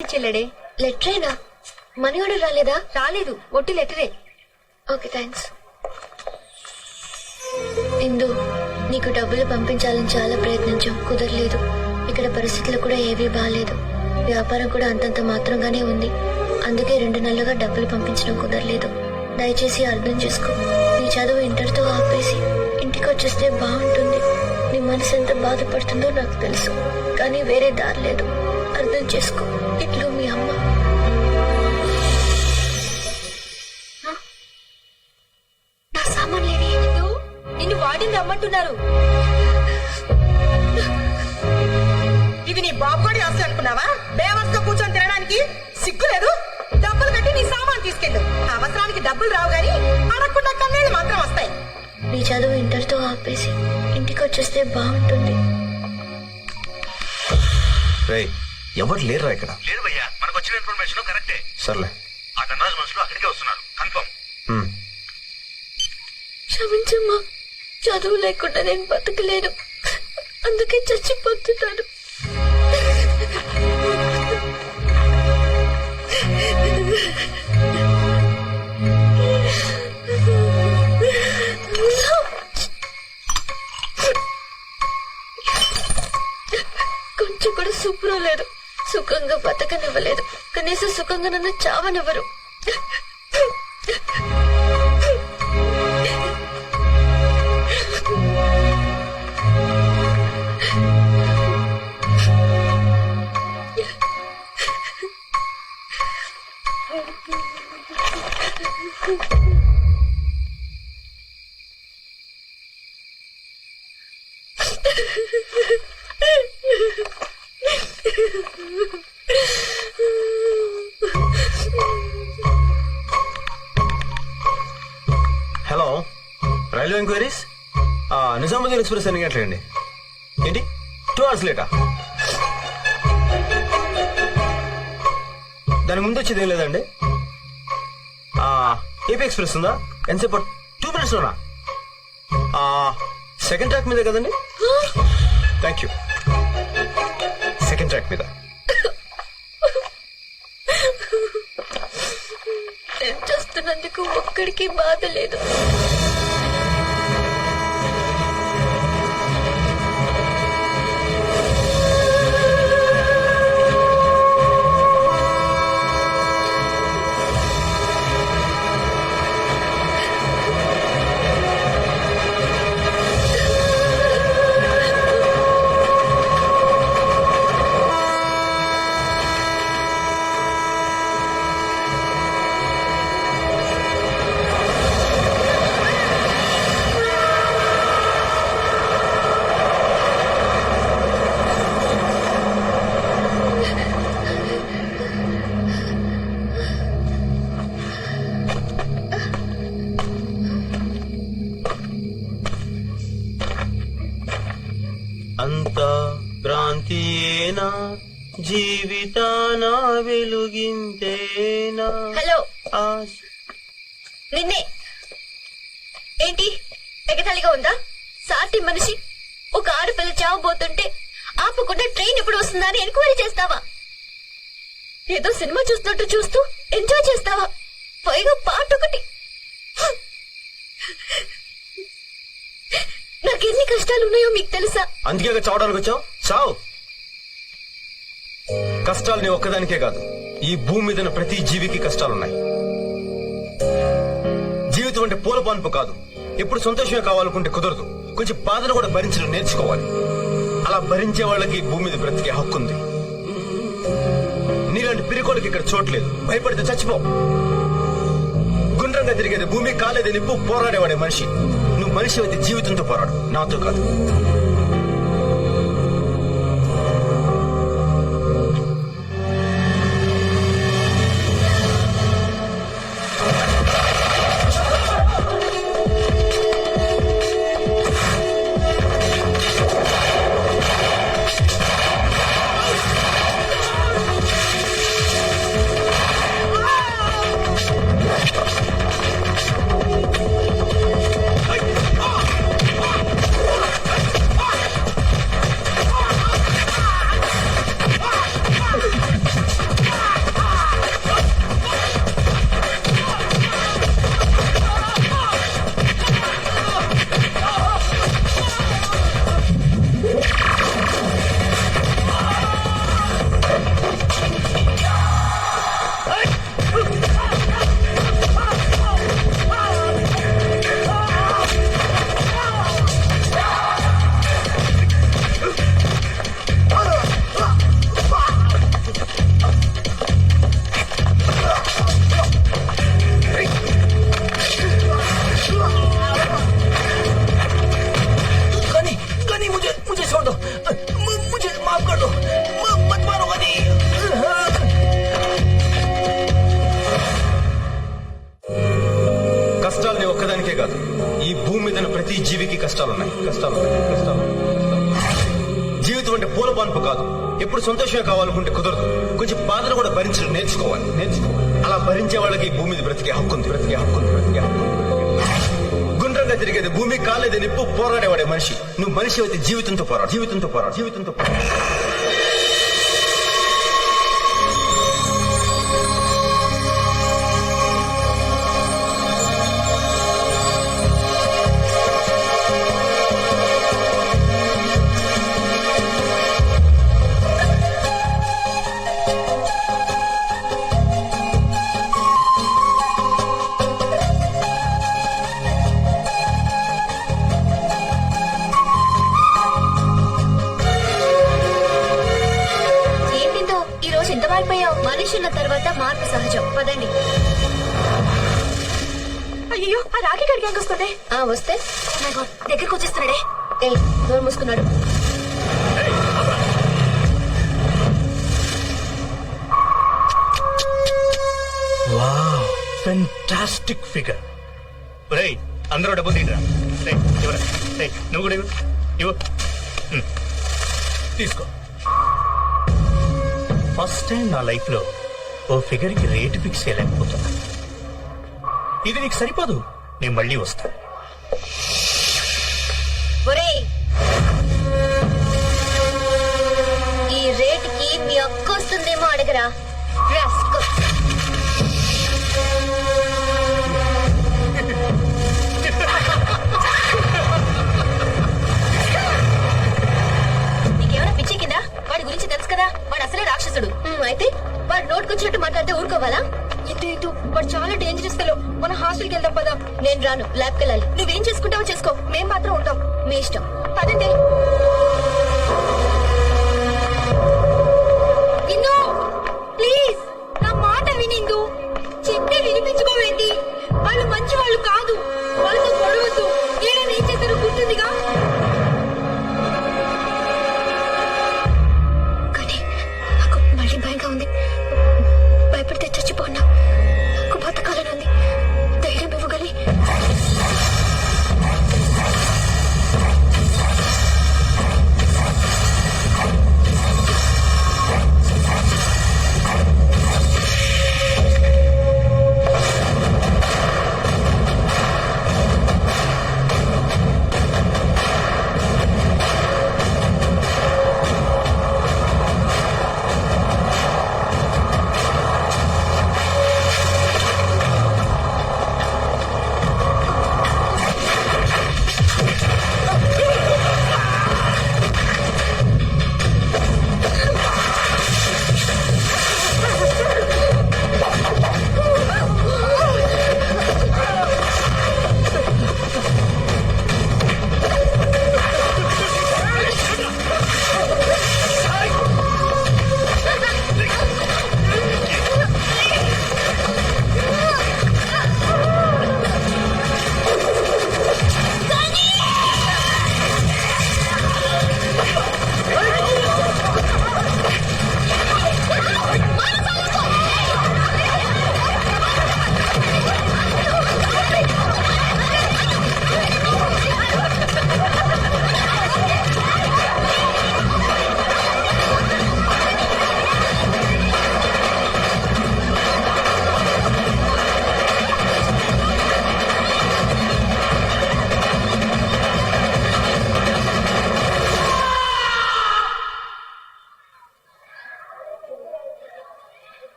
చెల్లడే లెటరేనా? Money order రాలేదా? రాలేదు. ఒట్టి లెటరే. ఓకే థ్యాంక్స్ ఇందు నీకు డబ్బులు పంపించాలని చాలా ప్రయత్నించాం. కుదరలేదు. ఇక్కడ పరిస్థితులు కూడా ఏవీ బాగాలేదు వ్యాపారం కూడా అంతంత మాత్రంగానే ఉంది. అందుకే రెండు నెలలుగా డబ్బులు పంపించడం కుదరలేదు. దయచేసి అర్థం చేసుకో. నీ చదువు ఇంటర్తో ఆపేసి ఇంటికి వచ్చేస్తే బాగుంటుంది. నీ మనసు ఎంత బాధపడుతుందో నాకు తెలుసు. కానీ వేరే దారి లేదు. అర్థం చేసుకో. ఇట్లో మీ అమ్మ. నా సామాన్లు ఏవి? నిన్ను వాడిని రమ్మంటున్నారు. ఇది నీ బాబుగడి ఆస్తులు అనుకున్నావా? బేవర్స్గా కూర్చొని తినడానికి సిగ్గు లేదు డబ్బులు కట్టి నీ సామాన్ తీసుకెళ్ళు. అవసరానికి డబ్బులు రావు గాని అడగకుండా కన్నీళ్ళు మాత్రం వస్తాయి. నీ చదువు ఇంటర్తో ఆపేసి ఇంటికి వచ్చేస్తే బాగుంటుంది ఎవరు లేరురా ఇక్కడ? లేదు భయ్యా మనకు వచ్చిన ఇన్ఫర్మేషన్ కరెక్టే సర్లే. ఆ ధనరాజు మనుషులు అక్కడికే వస్తున్నారు. కన్ఫర్మ్ హ్మ్. క్షమించమ్మా. చదువు లేకుండా నేను బతకలేను. అందుకే చచ్చిపోతున్నాను. కొంచెం కూడా సుఖం లేదు సుఖంగా బతకనివ్వలేదు. కనీసం సుఖంగా నన్ను చావనివ్వరు. Hello railway enquiries Nizamuddin express ఎన్ని గంటలండి ఏంటి? టూ అవర్స్ లేటా దాని ముందు వచ్చేది ఏం లేదండి. ఏపీ ఎక్స్ప్రెస్ ఉందా? ఎంతసేపు టూ మినిట్స్ లోనా? ఆ, సెకండ్ ట్రాక్ మీద కదండి? థ్యాంక్ యూ సెకండ్ ట్రాక్ మీద నేను చేస్తున్నందుకు ఒక్కడికి బాధ లేదు జీవితాన వెలుగింతేనా హలో. ఆశ. నిన్నే. ఏంటి? ఎగతాళిగా ఉందా? సాటి మనిషి. ఒక ఆడపిల్ల చావబోతుంటే ఆపకుండా ట్రైన్ ఎప్పుడు వస్తుందా అని ఎంక్వైరీ చేస్తావా? ఏదో సినిమా చూస్తున్నట్టు చూస్తూ ఎంజాయ్ చేస్తావా? పైగా పాట ఒకటి. నాకెన్ని కష్టాలు ఉన్నాయో మీకు తెలుసా? అందుకే చావడానికి వచ్చావు. చావు. కష్టాలు నీ ఒక్కదానికే కాదు ఈ భూమి మీద ప్రతి జీవికి కష్టాలున్నాయి. జీవితం అంటే పూల పాన్పు కాదు. ఎప్పుడు సంతోషమే కావాలనుకుంటే కుదరదు. కొంచెం బాధను కూడా భరించడం నేర్చుకోవాలి. అలా భరించే వాళ్ళకి భూమి మీద బ్రతికే హక్కు ఉంది. నీలాంటి పిరికోళ్ళకి ఇక్కడ చోట్లేదు భయపడితే చచ్చిపో. గుండ్రంగా తిరిగేది భూమి కాలేదే నిప్పు పోరాడేవాడే మనిషి. నువ్వు మనిషి అయితే జీవితంతో పోరాడు. నాతో కాదు. జీవితం పూల పాన్పు కాదు. ఎప్పుడు సంతోషమే కావాలనుకుంటే కుదరదు. కొంచెం బాధను కూడా భరించడం నేర్చుకోవాలి. నేర్చుకోవాలి. అలా భరించే వాళ్ళకి భూమి మీద బ్రతికే హక్కు ఉంది బ్రతికే హక్కు ఉంది బ్రతికే హక్కు గుండ్రంగా తిరిగేది భూమి కాలేదు నిప్పు పోరాడేవాడే మనిషి. నువ్వు మనిషి అయితే జీవితంతో పోరాడు జీవితంతో పోరాడు జీవితంతో పోరాడు. మారిపోయావు తర్వాత మార్పు సహజం. పదండి. అయ్యో ఆ రాఖీ గడికి గ్యాంగ్ వస్తుంది. ఆ వస్తే. దగ్గరకు వచ్చేస్తున్నాడే. ఏ నోరు మూసుకున్నాడు. ఫెంటాస్టిక్ ఫిగర్ రేయ్ అందరూ డబ్బు తీయరా రేయ్ ఇవ్వరా? రేయ్ నువ్వు కూడా ఇవ్వు. ఇవ్వు. తీసుకో. ఫస్ట్ టైం నా లైఫ్లో ఓ ఫిగర్కి రేటు ఫిక్స్ చేయలేకపోతున్నా. ఇది నీకు సరిపోదు నేను మళ్ళీ వస్తాను ఒరేయ్! ఈ రేటుకి మీ అక్క వస్తుందేమో అడగరా. రాస్కో. నీకేమైనా పిచ్చి కింద గురించి తెలుసు కదా? వాడు అసలే రాక్షసుడు. అయితే వాడు నోటుకొచ్చినట్టు మాట్లాడితే ఊరుకోవాలా? ఇంటూ ఇటు వాడు చాలా డేంజరస్ ఫెలో మన హాస్టల్కి వెళ్దాం పదా. నేను రాను ల్యాబ్కి వెళ్ళాలి. నువ్వేం చేసుకుంటావో చేసుకో. మేం మాత్రం ఉంటాం. మీ ఇష్టం. పదండి.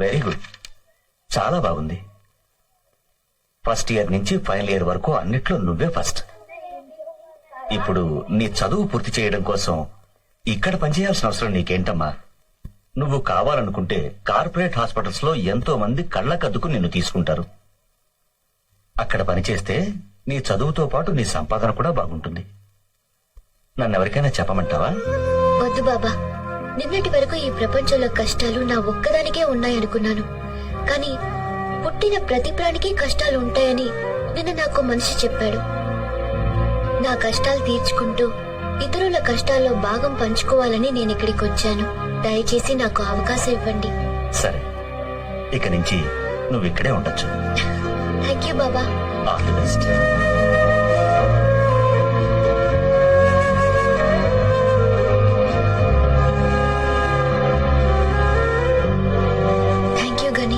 Very good. చాలా బాగుంది. ఫస్ట్ ఇయర్ నుంచి ఫైనల్ ఇయర్ వరకు అన్నిట్లో నువ్వే ఫస్ట్. ఇప్పుడు నీ చదువు పూర్తి చేయడం కోసం ఇక్కడ పనిచేయాల్సిన అవసరం నీకేంటమ్మా? నువ్వు కావాలనుకుంటే కార్పొరేట్ హాస్పిటల్స్లో ఎంతో మంది కళ్ళకద్దుకు నిన్ను తీసుకుంటారు. అక్కడ పనిచేస్తే నీ చదువుతో పాటు నీ సంపాదన కూడా బాగుంటుంది. నన్నెవరికైనా చెప్పమంటావా? వద్దు బాబా. నిన్నటి వరకు ఈ ప్రపంచంలో కష్టాలు నా ఒక్కదానికే ఉన్నాయనుకున్నాను. కానీ పుట్టిన ప్రతి ప్రాణికి కష్టాలు ఉంటాయని నిన్న నాకు మనిషి చెప్పాడు. నా కష్టాలు తీర్చుకుంటూ ఇతరుల కష్టాల్లో భాగం పంచుకోవాలని నేను ఇక్కడికి వచ్చాను. దయచేసి నాకు అవకాశం ఇవ్వండి. సరే. ఇక నుంచి నువ్వు ఇక్కడే ఉండొచ్చు. Thank you Baba. All the best.